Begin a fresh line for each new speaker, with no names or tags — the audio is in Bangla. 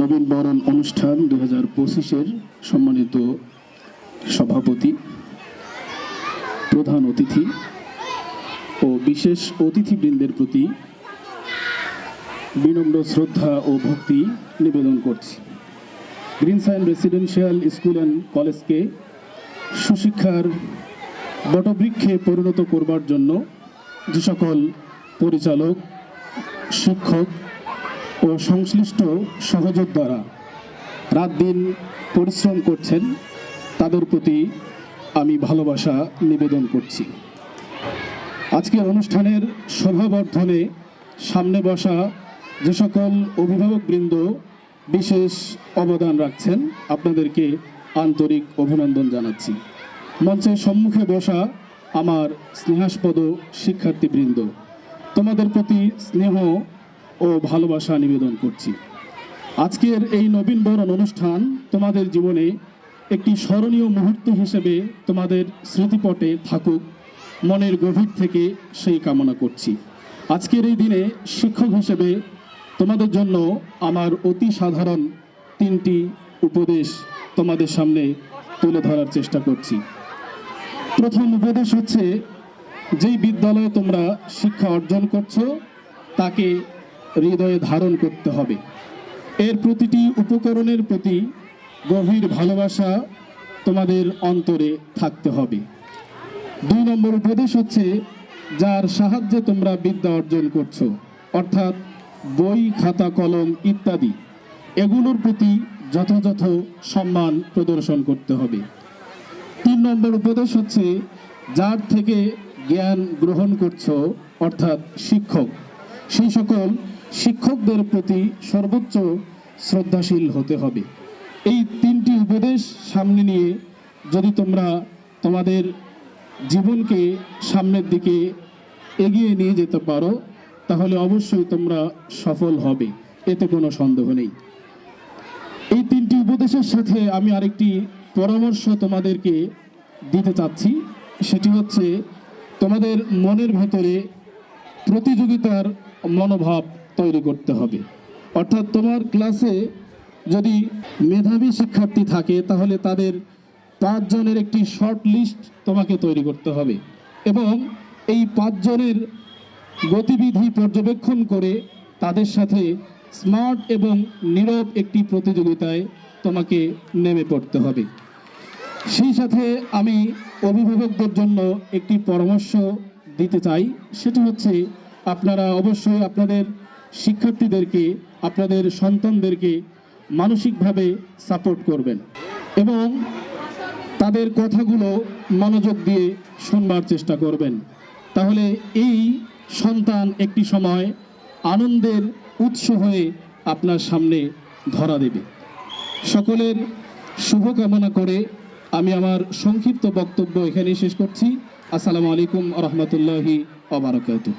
নবীন বরণ অনুষ্ঠান দু হাজার পঁচিশের সম্মানিত সভাপতি, প্রধান অতিথি ও বিশেষ অতিথিবৃন্দের প্রতি বিনম্র শ্রদ্ধা ও ভক্তি নিবেদন করছি। Green Sign residential school and কলেজকে সুশিক্ষার বটবৃক্ষে পরিণত করবার জন্য যে সকল পরিচালক, শিক্ষক ও সংশ্লিষ্ট সহযোদ্ধারা রাত দিন পরিশ্রম করছেন, তাদের প্রতি আমি ভালোবাসা নিবেদন করছি। আজকের অনুষ্ঠানের শোভাবর্ধনে সামনে বসা যে সকল অভিভাবকবৃন্দ বিশেষ অবদান রাখছেন, আপনাদেরকে আন্তরিক অভিনন্দন জানাচ্ছি। মঞ্চের সম্মুখে বসা আমার স্নেহাস্পদ শিক্ষার্থীবৃন্দ, তোমাদের প্রতি স্নেহ ও ভালোবাসা নিবেদন করছি। আজকের এই নবীন বরণ অনুষ্ঠান তোমাদের জীবনে একটি স্মরণীয় মুহূর্ত হিসেবে তোমাদের স্মৃতিপটে থাকুক, মনের গভীর থেকে সেই কামনা করছি। আজকের এই দিনে শিক্ষক হিসেবে তোমাদের জন্য আমার অতি সাধারণ তিনটি উপদেশ তোমাদের সামনে তুলে ধরার চেষ্টা করছি। প্রথম উপদেশ হচ্ছে, যেই বিদ্যালয়ে তোমরা শিক্ষা অর্জন করছ, তাকে হৃদয়ে ধারণ করতে হবে। এর প্রতিটি উপকরণের প্রতি গভীর ভালোবাসা তোমাদের অন্তরে থাকতে হবে। দুই নম্বর উপদেশ হচ্ছে, যার সাহায্যে তোমরা বিদ্যা অর্জন করছ, অর্থাৎ বই, খাতা, কলম ইত্যাদি। এগুলোর প্রতি যথাযথ সম্মান প্রদর্শন করতে হবে। তিন নম্বর উপদেশ হচ্ছে, যার থেকে জ্ঞান গ্রহণ করছ, অর্থাৎ শিক্ষক, সেই সকল শিক্ষকদের প্রতি সর্বোচ্চ শ্রদ্ধাশীল হতে হবে। এই তিনটি উপদেশ সামনে নিয়ে যদি তোমরা তোমাদের জীবনকে সামনের দিকে এগিয়ে নিয়ে যেতে পারো, তাহলে অবশ্যই তোমরা সফল হবে। এতে কোনো সন্দেহ নেই। এই তিনটি উপদেশের সাথে আমি আরেকটি পরামর্শ তোমাদেরকে দিতে চাচ্ছি। সেটি হচ্ছে, তোমাদের মনের ভেতরে প্রতিযোগিতার মনোভাব তৈরি করতে হবে। অর্থাৎ তোমার ক্লাসে যদি মেধাবী শিক্ষার্থী থাকে, তাহলে তাদের পাঁচজনের একটি শর্ট লিস্ট তোমাকে তৈরি করতে হবে এবং এই পাঁচজনের গতিবিধি পর্যবেক্ষণ করে তাদের সাথে স্মার্ট এবং নীরব একটি প্রতিযোগিতায় তোমাকে নেমে পড়তে হবে। সেই সাথে আমি অভিভাবকদের জন্য একটি পরামর্শ দিতে চাই। সেটি হচ্ছে, আপনারা অবশ্যই আপনাদের শিক্ষার্থীদেরকে, আপনাদের সন্তানদেরকে মানসিকভাবে সাপোর্ট করবেন এবং তাদের কথাগুলো মনোযোগ দিয়ে শুনবার চেষ্টা করবেন। তাহলে এই সন্তান একটি সময় আনন্দের উৎস হয়ে আপনার সামনে ধরা দেবে। সকলের শুভকামনা করে আমি আমার সংক্ষিপ্ত বক্তব্য এখানেই শেষ করছি। আসসালামু আলাইকুম রহমতুল্লাহি অবরাকাতুহ